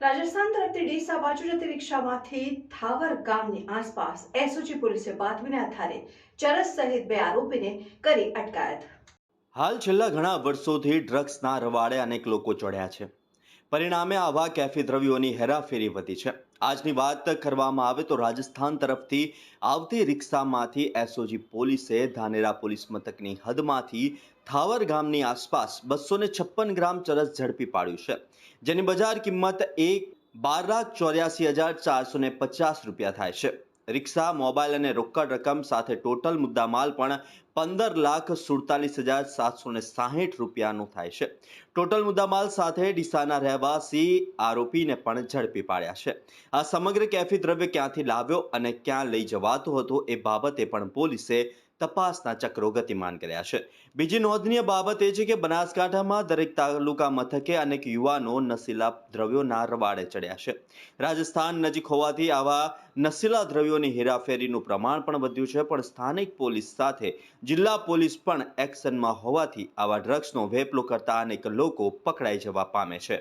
રાજસ્થાન તરફથી ડીસા બાજુ જતી રિક્ષામાંથી થાવર ગામની આસપાસ એસઓજી પોલીસે બાતમીના આધારે ચરસ સહિત બે આરોપીને કરી અટકાયત. હાલ છેલ્લા ઘણા વર્ષોથી ડ્રગ્સના રવાડે અનેક લોકો ચડ્યા છે. પરિણામે આવા કેફી દ્રવ્યોની હેરાફેરી વધી છે. આજની વાત કરવામાં આવે તો રાજસ્થાન તરફથી આવતી રિક્ષામાંથી એસઓજી પોલીસે ધાનેરા પોલીસ મથકની હદમાંથી થાવર ગામની આસપાસ બસો છપ્પન ગ્રામ ચરસ ઝડપી પાડ્યું છે. જેની બજાર કિંમત એક બાર લાખ ચોર્યાસી હજાર ચારસો પચાસ રૂપિયા થાય છે. રિક્ષા, મોબાઈલ અને રોકડ રકમ સાથે ટોટલ મુદ્દામાલ પણ પંદર લાખ સુડતાલીસ હજાર સાતસો ને સાહીઠ રૂપિયાનું થાય છે. ટોટલ મુદ્દામાલ સાથે ડીસાના રહેવાસી આરોપીને પણ ઝડપી પાડ્યા છે. આ સમગ્ર કેફી દ્રવ્ય ક્યાંથી લાવ્યો અને ક્યાં લઈ જવાતો હતો એ બાબતે પણ પોલીસે તપાસના ચક્રો ગતિમાન કર્યા છે. બીજી નોંધનીય બાબત એ છે કે બનાસકાંઠામાં દરેક તાલુકા મથકે અનેક યુવાનો નશીલા દ્રવ્યોના રવાડે ચડ્યા છે. રાજસ્થાન નજીક હોવાથી આવા નશીલા દ્રવ્યોની હેરાફેરીનું પ્રમાણ પણ વધ્યું છે, પણ સ્થાનિક પોલીસ સાથે જિલ્લા પોલીસ પણ એક્શનમાં હોવાથી આવા ડ્રગ્સનો વેપલો કરતા અનેક લોકો પકડાઈ જવા પામે છે.